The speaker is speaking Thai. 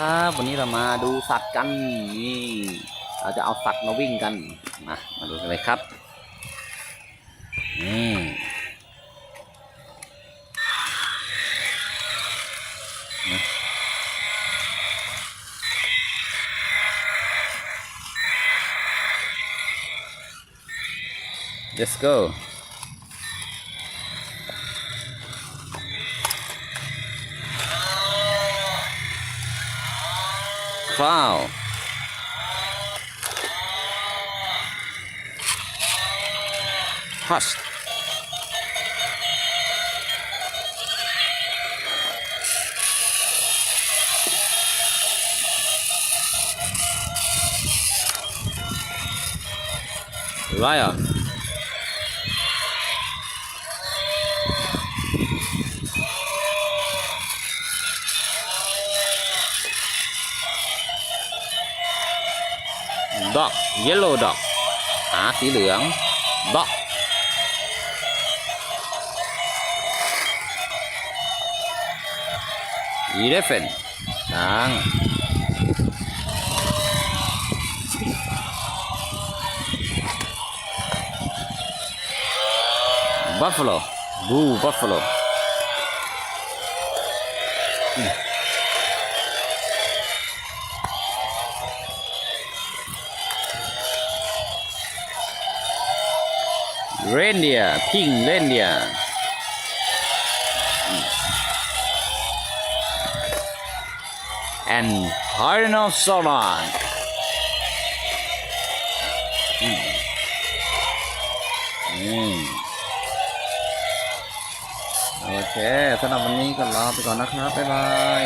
ครับวันนี้เรามาดูสัตว์กันนี่เราจะเอาสัตว์มาวิ่งกันมามาดูกันเลยครับนี่ Let's go Wow. Hush. Liar. dog yellow dog á tí lưỡng. Dog elephant đang buffalo. Blue buffalo. hmm. เรนเดียพิงเรนเดีย and Rhinoceros อืมอืมโอเคสำหรับวันนี้ก็ลาไปก่อนนะครับ บ๊ายบาย